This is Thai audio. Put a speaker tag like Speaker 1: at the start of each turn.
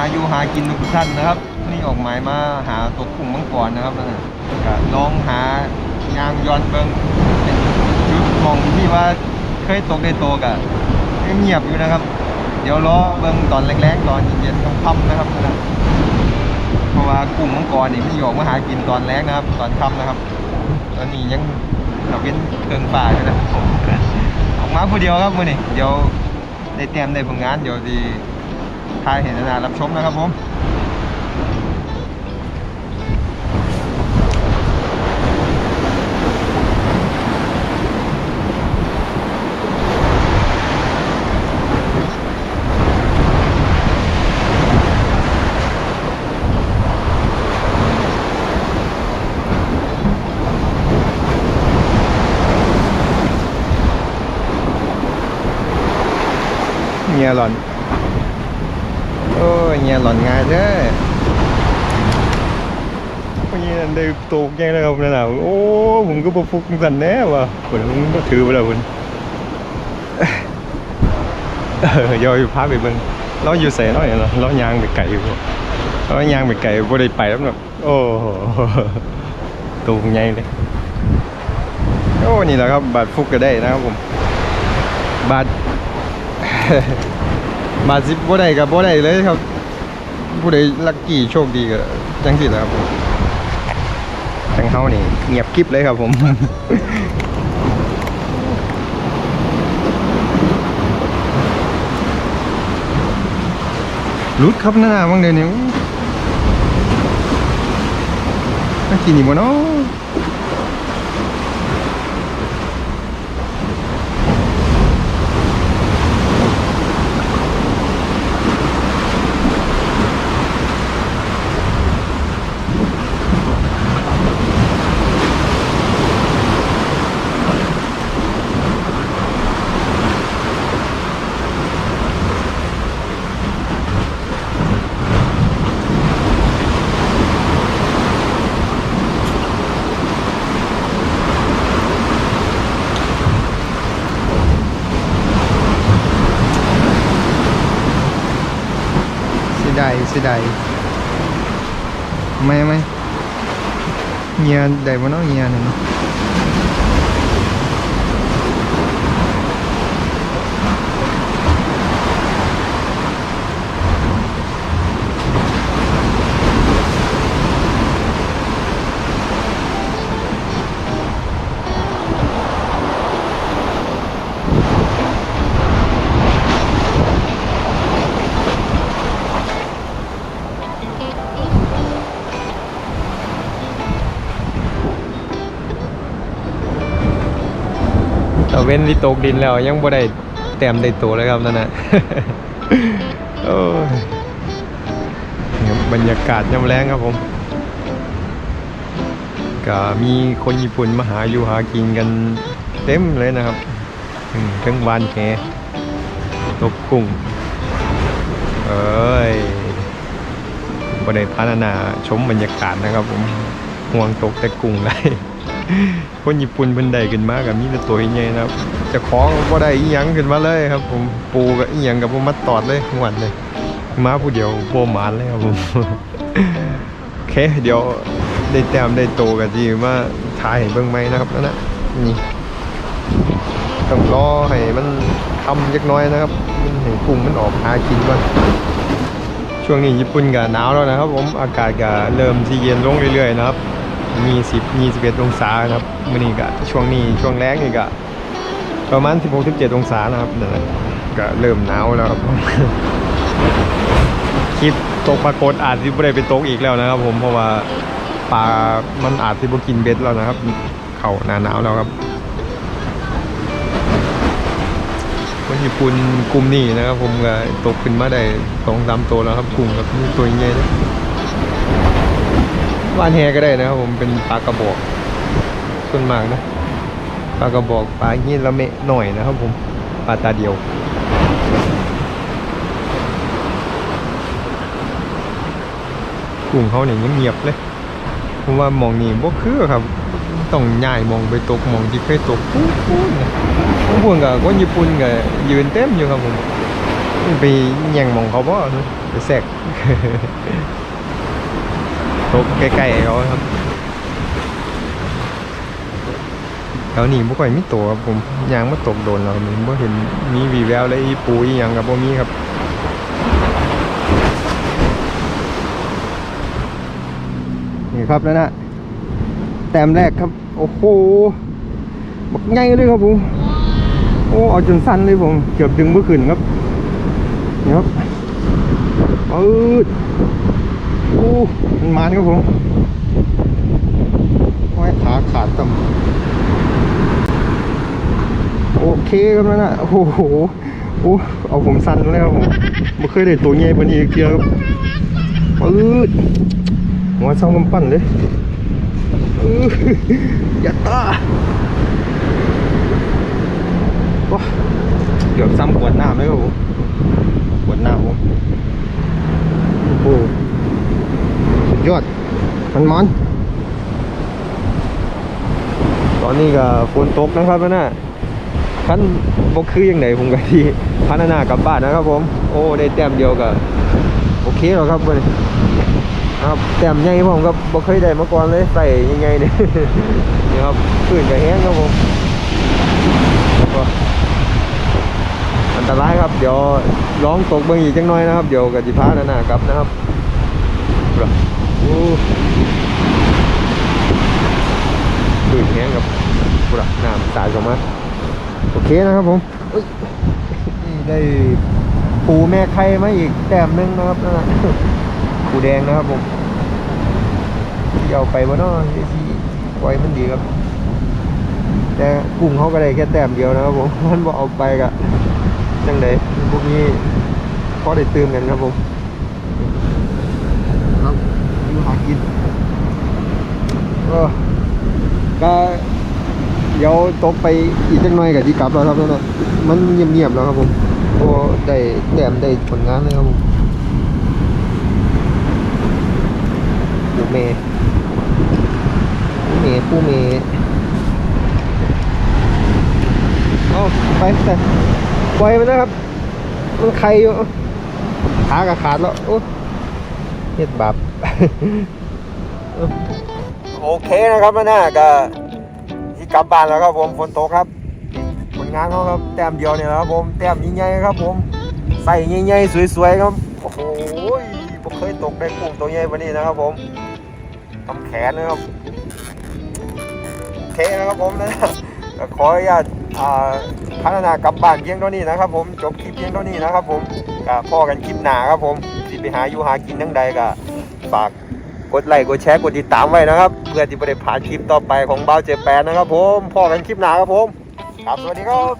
Speaker 1: หาอยู่หากินทุกท่านนะครับ นี่ออกหมายมาหาตกกุ้งมังกรนะครับนะก็ลองหายางย้อนเบิงเป็นจุดมองที่ว่าเคยตกได้โตกะเงียบอยู่นะครับ เดี๋ยวรอเบิงตอนแรกๆตอนเย็นๆค่ำๆนะครับนะเพราะว่ากุ้งมังกรนี่มันอยู่ออกมาหากินตอนแรกนะครับ ตอนค่ำนะครับ ตอนนี้ยังเราเป็นเครื่องป่าอยู่นะผมออกมาผู้เดียวครับมือนี้เดี๋ยวได้เตรียมได้ผลงานเดี๋ยวดี ทายเห็นนารับชมนะครับผมเงียหล่อน โอ้ยเงียหล่อนงายเด้อโอ้ยเงียได้ตกแย่แล้วครับนั่นน่ะโอ้ผมก็บ่ฟุกกันแน่ว่ะผมก็ถือไปแล้วคุณเออย่อยพาไปเบิ่งเราอยู่ใส่น้อยเนาะเรายางไปไกลอยู่เรายางไปไกลบ่ได้ไปแล้วแบบโอ้โหตกใหญ่เลยโอ้นี่แหละครับบาดฟุกก็ได้นะครับผมบาด บาดสิบบ่ได้กับบ่ได้เลยครับ ผู้ใดลัคกี้โชคดีก็จังสิแหละครับผมจังเฮานี่เงียบกริบเลยครับผมรุดครับหน้าบางเดี๋ยวนี้มากินอีกบ่เนาะ เสียดายเสียด เว้นที่ตกดินแล้วยังบ่ได้แต้มได้ตัวเลยครับนั่นนะโอ้ยบรรยากาศย่ำแรงครับผมก็มีคนญี่ปุ่นมาหาอยู่หากินกันเต็มเลยนะครับทั้งวานแหตกกุ้งเอ้ยบ่ได้พานานาชมบรรยากาศนะครับผมห่วงตกแต่กุ้งไร คนญี่ปุ่นเพิ่นได้ขึ้นมากับมีแต่ตัวใหญ่นะครับจะของบ่ได้อีหยังขึ้นมาเลยครับ ผมปูกับอีหยังกับผมมาตอดเลยหวันเลยมาผู้เดียวโบหมานเลยครับผมโอเคเดี๋ยวได้แต้มได้โตกันจีมาถ่ายเบิ่งไหมนะครับนั่นนะนี่ต้องรอให้มันทำจักน้อยนะครับมันให้กุ้งมันออกหากินก่อนช่วงนี้ญี่ปุ่นก็หนาวแล้วนะครับ ผมอากาศก็เริ่มที่เย็นลงเรื่อยๆนะครับ มี10 21 องศาครับมื้อนี้ก็ช่วงนี้ช่วงแรกนี่ก็ประมาณ 16 17 องศานะครับนั่นแหละก็เริ่มหนาวแล้วครับคลิปตกปรากฏอาจจะไม่ได้ไปตกอีกแล้วนะครับผมเพราะว่าปลามันอาจจะบ่กินเบ็ดแล้วนะครับ เข้าหนาหนาวแล้วครับคนญี่ปุ่นกลุ่มนี้นะครับ ผมก็ตกขึ้นมาได้สองสามตัวแล้วครับกลุ่มกับตัวใหญ่เลย ว่านแฮก็ได้นะครับผมเป็นปลากระบอกส่วนมากนะปลากระบอกปลาหินละเมะหน่อยนะครับผมปลาตาเดียวกลุ่มเขาเนี่ยเงียบๆเลยเพราะว่ามองนี่บ่คือครับต้องย้ายมองไปตกมองที่เคยตกปุ๊บปุ๊บนะผมพูดกับคนญี่ปุ่นก็ยืนเต็มอยู่ครับผมไปแย่งมองเขาบ่ไปแทรก ตกใกล้ๆเขาครับแถวนี้บ่ค่อยมีตัวครับผมยางมาตกโดนแล้วครับผมบ่เห็นมีวีแววเลยปูอีหยังกับบ่มีครับนี่ครับนั่นนะแต้มแรกครับ โอ้โหบักใหญ่เลยครับผมโอ้เอาจนสั้นเลยผมเกือบดึงเมื่อคืนครับนี่ครับปืด อ้มันมันครับผมไว้ขาขาดต่ำโอเคครับนั่นนะโอ้โหโอ้เอาผมสั้นเลยครับผมไม่เคยได้ตัวใหญ่ปนนี้อีกเทียครับปืดหัวช่องกำปั้นเลยอย่าตาว้าเกือบซ้ำขวดน้ำเลยครับผมขวดน้ำผมโอ้โหสุดยอด มันตอนนี้ก็ฝนตกนะครับนะขั้นบกคือยังไงผมก็ที่พัฒนากลับบ้านนะครับ ผม โอ้ได้แต้มเดียวก็โอเคแล้วครับวันนี้ครับแต้มใหญ่ผมก็บ่เคยได้มาก่อนเลยใส่ยังไงเนี่ยนี่ครับพื้นก็แห้งครับผมอันตรายครับ เดี๋ยวร้องตกเบิ่งอีกจังน้อยนะครับ เดี๋ยวกติพาหน้ากับนะครับโอ้ พื้นแห้งครับปุระน้ำสายออกมาโอเคนะครับผมเอ้ยนี่ได้ปูแม่ไข่มาอีกแต้มหนึงนะครับนั่นนะปูแดงนะครับผมที่เอาไปบ่เนาะที่ที่ปล่อยมันดีครับ แต่กุ้งเขาก็ได้แค่แต้มเดียวนะครับผมมันบอกเอาไปกะจังไดพวกนี้พอได้ตื่มกันครับผมครับอยู่หากินเออ ก็เดี๋ยวตกไปอีกจังหน่อยกับที่กลับแล้วครับนั่นน่ะมันเงียบๆแล้วครับผมโอ้ได้แต้มได้ผลงานเลยครับผมปูเมปูเมปูเมเอาไปแต่ปล่อยมันนะครับ มันไข่อยู่ขากับขาดแล้วโอ้เฮ็ดบาป โอเคนะครับมาหน้าก็ที่กลับบ้านแล้วครับผมฝนตกครับผลงานเขาครับแต้มเดียวเนี่ยครับผมแต้มใหญ่ๆครับผมใส่ใหญ่ๆสวยๆครับโอ้โหผมเคยตกได้กุ้งตัวใหญ่วันนี้นะครับผมทำแขนนะครับโอเคนะครับผมนะขออนุญาตอ่าพัฒนากลับบ้านเพียงเท่านี้นะครับ ผมจบคลิปเพียงเท่านี้นะครับ ผมก็พ่อกันคลิปหนาครับผมที่ไปหาอยู่หากินทั้งใดก็ฝาก กดไลค์กดแชร์กดติดตามไว้นะครับ เพื่อที่จะได้ผ่านคลิปต่อไปของบ้าวเจแปนนะครับผมพ่อกันคลิปหนาครับผม ครับสวัสดีครับ